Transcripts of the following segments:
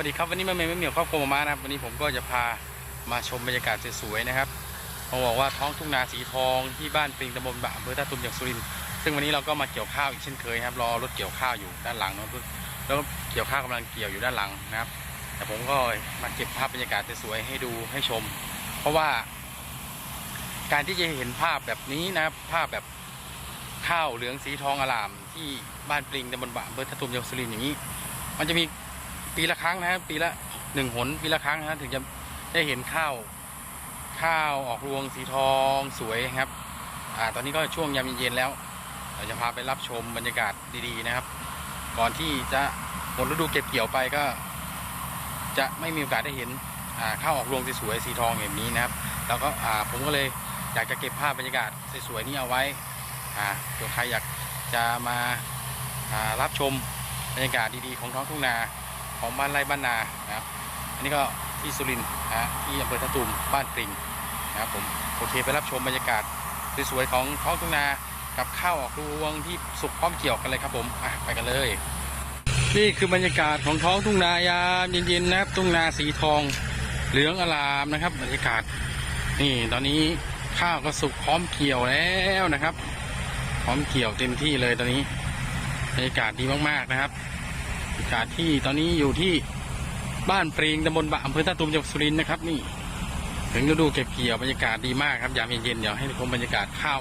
สวัสดีครับวันนี้มาเมย์ไม่เหมียวครอบครัวมานะครับวันนี้ผมก็จะพามาชมบรรยากาศสวยๆนะครับต้องบอกว่าท้องทุ่งนาสีทองที่บ้านปิงตำบลบะอำเภอท่าตุมจังหวัดสุรินทร์ซึ่งวันนี้เราก็มาเกี่ยวข้าวอีกเช่นเคยครับรอรถเกี่ยวข้าวอยู่ด้านหลังเนอะแล้วก็เกี่ยวข้าวกำลังเกี่ยวอยู่ด้านหลังนะครับ แต่ผมก็มาเก็บภาพบรรยากาศสวยๆให้ดูให้ชม เพราะว่า การที่จะเห็นภาพแบบนี้นะครับภาพแบบข้าวเหลืองสีทองอลามที่บ้านปริงตำบลบะอำเภอท่าตุมจังหวัดสุรินทร์อย่างนี้ มันจะมี ปีละครั้งนะครับปีละหนึ่งหนปีละครั้งนะถึงจะได้เห็นข้าว ข้าวออกรวงสีทองสวยครับอ่าตอนนี้ก็ช่วงยามเย็นๆแล้วเราจะพาไปรับชมบรรยากาศดีๆนะครับ ก่อนที่จะหมดฤดูเก็บเกี่ยวไปก็ จะไม่มีโอกาสได้เห็นอ่าข้าวออกรวงสวยๆสีทองแบบนี้นะครับ แล้วก็อ่าผมก็เลยอยากจะเก็บภาพบรรยากาศสวยๆนี้เอาไว้อ่าเผื่อใครอยากจะมาอ่ารับชมบรรยากาศดีๆของท้องทุ่งนา ของบ้านไร่บ้านนานะครับอันนี้ก็ที่สุรินทร์นะฮะที่อำเภอท่าตูมบ้านปริงนะครับผมโอเคไปรับชมบรรยากาศสวยๆของท้องทุ่งนากับข้าวออกรวงที่สุกพร้อมเกี่ยวกันเลยครับผมอะไปกันเลย นี่คือบรรยากาศของท้องทุ่งนายามเย็นๆนะครับทุ่งนาสีทองเหลืองอลามนะครับ บรรยากาศ นี่ตอนนี้ข้าวก็สุกพร้อมเกี่ยวแล้วนะครับ พร้อมเกี่ยวเต็มที่เลยตอนนี้บรรยากาศดีมากๆนะครับ บรรยากาศที่ตอนนี้อยู่ที่บ้านปริงตำบลบะอำเภอท่าตูมจังหวัดสุรินทร์นะครับ นี่ ถึงฤดูเก็บเกี่ยวบรรยากาศดีมากครับยามเย็นๆเดี๋ยวให้ชมบรรยากาศข้าว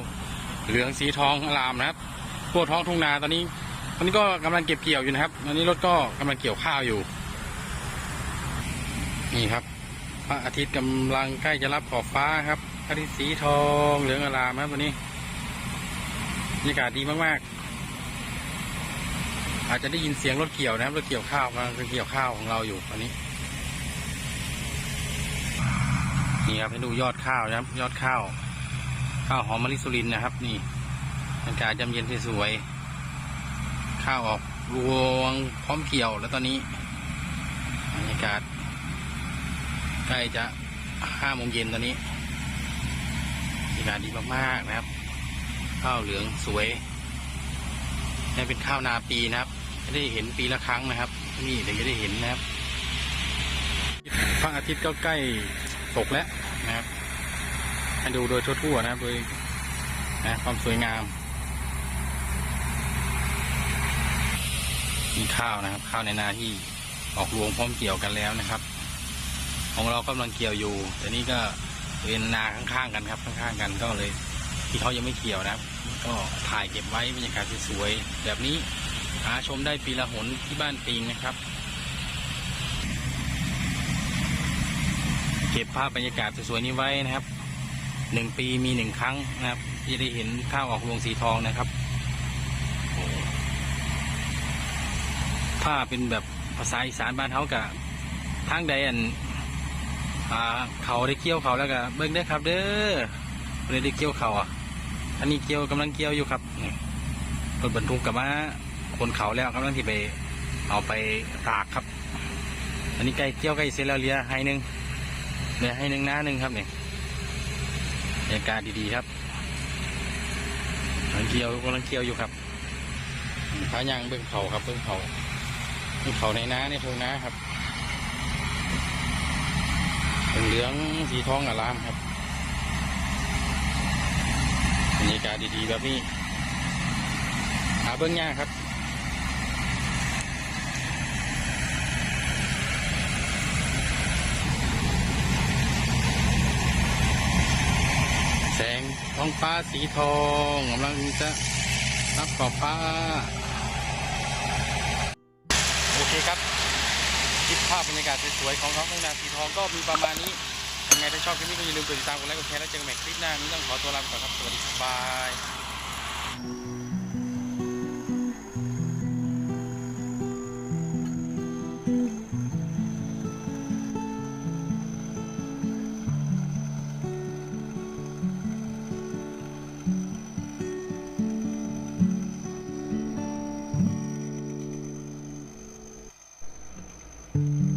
เหลืองสีทองอลามนะครับพวกท้องทุ่งนาตอนนี้ตอนนี้ก็กำลังเก็บเกี่ยวอยู่นะครับตอนนี้รถก็กำลังเกี่ยวข้าวอยู่ นี่ครับพระอาทิตย์กำลังใกล้จะรับขอบฟ้าครับอาทิตย์สีทองเหลืองอลามครับวันนี้บรรยากาศดีมากๆ อาจจะได้ยินเสียงรถเกี่ยวนะครับรถเกี่ยวข้าวกำลังเกี่ยวข้าวของเราอยู่ตอนนี้นี่ครับให้ดูยอดข้าวนะครับ ยอดข้าว ข้าวหอมมะลิสุรินนะครับ นี่บรรยากาศยามเย็นสวยข้าวออกรวงพร้อมเกี่ยวแล้วตอนนี้บรรยากาศใกล้จะห้าโมงเย็นตอนนี้บรรยากาศดีมากๆนะครับ ข้าวเหลืองสวยนี่เป็นข้าวนาปีนะครับ ไม่ได้เห็นปีละครั้งนะครับ นี่เดี๋ยวจะได้เห็นนะครับพระอาทิตย์ก็ใกล้ตกแล้วนะครับให้ดูโดยทั่วๆนะครับโดยนะความสวยงามมีข้าวนะครับ ข้าวในนาที่ออกรวงพร้อมเกี่ยวกันแล้วนะครับ ของเรากำลังเกี่ยวอยู่ แต่นี่ก็เป็นนาข้างๆกันครับ ข้างๆกันก็เลย ที่เขายังไม่เกี่ยวนะครับ ก็ถ่ายเก็บไว้บรรยากาศสวยๆแบบนี้ หาชมได้ปีละหนที่บ้านปิงนะครับ เก็บภาพบรรยากาศสวยๆนี้ไว้นะครับหนึ่งปีมีหนึ่งครั้งนะครับที่ได้เห็นข้าวออกรวงสีทองนะครับโอ้ถ้าเป็นแบบภาษาอีสานบ้านเขากับทางใดอันอ่าเขาได้เกี่ยวเขาแล้วก็เบิ่งได้อครับเด้อบ่ได้ได้เกี่ยวเขาอะอันนี้เกี่ยวกำลังเกี่ยวอยู่ครับรถบรรทุกกับมา คนเขาแล้วกำลังที่ไปเอาไปตากครับ อันนี้ใกล้เกี่ยวใกล้เสร็จแลเลียให้หนึ่งเหลือให้หนึ่งหน้าหนึ่งครับเนี่บรรยากาศดีๆครับกำลังเกี่ยวกำลังเกี่ยวอยู่ครับพายางเบื้องเขาครับเบื้องเขาเบื้องเขาในน้าในทุ่งน้าครับเป็นเหลืองสีทองอลามครับบรรยากาศดีๆแบบนี้หาเบื้องยาครับ งท้องฟ้าสีทองกำลังจะรับขอบฟ้า โอเคครับคลิปภาพบรรยากาศสวยๆของท้องทุ่งนาสีทองก็มีประมาณนี้ยังไงถ้าชอบคลิปนี้ก็อย่าลืมกดติดตามกดไลค์กดแชร์แล้วเจอกันใหม่คลิปหน้านี้ต้องขอตัวลาไปก่อนครับสวัสดีบาย Mm-hmm.